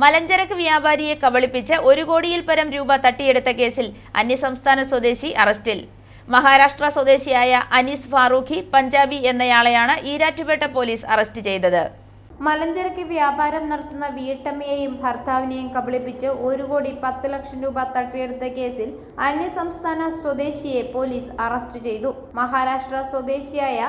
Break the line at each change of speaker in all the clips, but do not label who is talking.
മലഞ്ചരക്ക് വ്യാപാരിയെ കബളിപ്പിച്ച് ഒരു കോടിയിൽ പരം രൂപ തട്ടിയെടുത്ത കേസിൽ അന്യസംസ്ഥാന സ്വദേശി അറസ്റ്റിൽ. മഹാരാഷ്ട്ര സ്വദേശിയായ അനീസ് ഫാറൂഖി പഞ്ചാബി എന്നയാളെയാണ് ഈരാറ്റുപേട്ട പോലീസ് അറസ്റ്റ് ചെയ്തത്.
മലഞ്ചരക്ക് വ്യാപാരം നടത്തുന്ന വീട്ടമ്മയെയും ഭർത്താവിനെയും കബളിപ്പിച്ച് ഒരു കോടി പത്ത് ലക്ഷം രൂപ തട്ടിയെടുത്ത കേസിൽ അന്യസംസ്ഥാന സ്വദേശിയെ പോലീസ് അറസ്റ്റ് ചെയ്തു. മഹാരാഷ്ട്ര സ്വദേശിയായ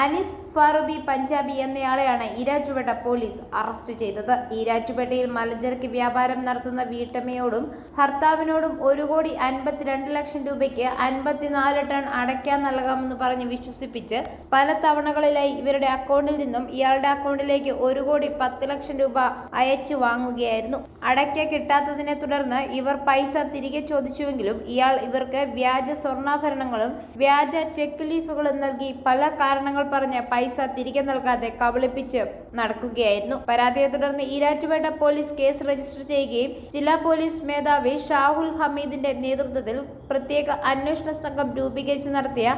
അനിസ് ഫാറുബി പഞ്ചാബി എന്നയാളെയാണ് ഈരാറ്റുപേട്ട പോലീസ് അറസ്റ്റ് ചെയ്തത്. ഈരാറ്റുപേട്ടയിൽ മലഞ്ചരക്ക് വ്യാപാരം നടത്തുന്ന വീട്ടമ്മയോടും ഭർത്താവിനോടും ഒരു കോടി അൻപത്തിരണ്ട് ലക്ഷം രൂപയ്ക്ക് അൻപത്തിനാല് ടൺ അടയ്ക്കാൻ നൽകാമെന്ന് പറഞ്ഞ് വിശ്വസിപ്പിച്ച് പല തവണകളിലായി ഇവരുടെ അക്കൗണ്ടിൽ നിന്നും ഇയാളുടെ അക്കൗണ്ടിലേക്ക് ഒരു കോടി പത്ത് ലക്ഷം രൂപ അയച്ചു വാങ്ങുകയായിരുന്നു. അടയ്ക്ക കിട്ടാത്തതിനെ തുടർന്ന് ഇവർ പൈസ തിരികെ ചോദിച്ചുവെങ്കിലും ഇയാൾ ഇവർക്ക് വ്യാജ സ്വർണാഭരണങ്ങളും വ്യാജ ചെക്ക് ലീഫുകളും നൽകി പല കാരണങ്ങൾ പറഞ്ഞ് പൈസ തിരികെ നൽകാതെ കബളിപ്പിച്ച് നടക്കുകയായിരുന്നു. പരാതിയെ തുടർന്ന് ഈരാറ്റുപേട്ട പോലീസ് കേസ് രജിസ്റ്റർ ചെയ്യുകയും ജില്ലാ പോലീസ് മേധാവി ഷാഹുൽ ഹമീദിന്റെ നേതൃത്വത്തിൽ പ്രത്യേക അന്വേഷണ സംഘം രൂപീകരിച്ച് നടത്തിയ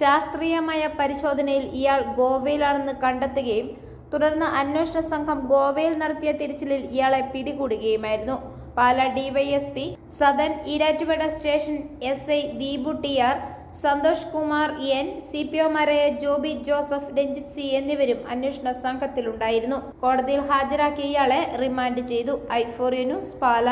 ശാസ്ത്രീയമായ പരിശോധനയിൽ ഇയാൾ ഗോവയിലാണെന്ന് കണ്ടെത്തുകയും തുടർന്ന് അന്വേഷണ സംഘം ഗോവയിൽ നടത്തിയ തിരച്ചിലിൽ ഇയാളെ പിടികൂടുകയുമായിരുന്നു. Pala DYSP Sadan Erattupetta station S I Deepu T R Santhosh Kumar N C P ഒമാരായ Joby Joseph Ranjith C എന്നിവരും അന്വേഷണ സംഘത്തിലുണ്ടായിരുന്നു. കോടതിയിൽ ഹാജരാക്കിയ ഇയാളെ റിമാൻഡ് ചെയ്തു. I four news Pala.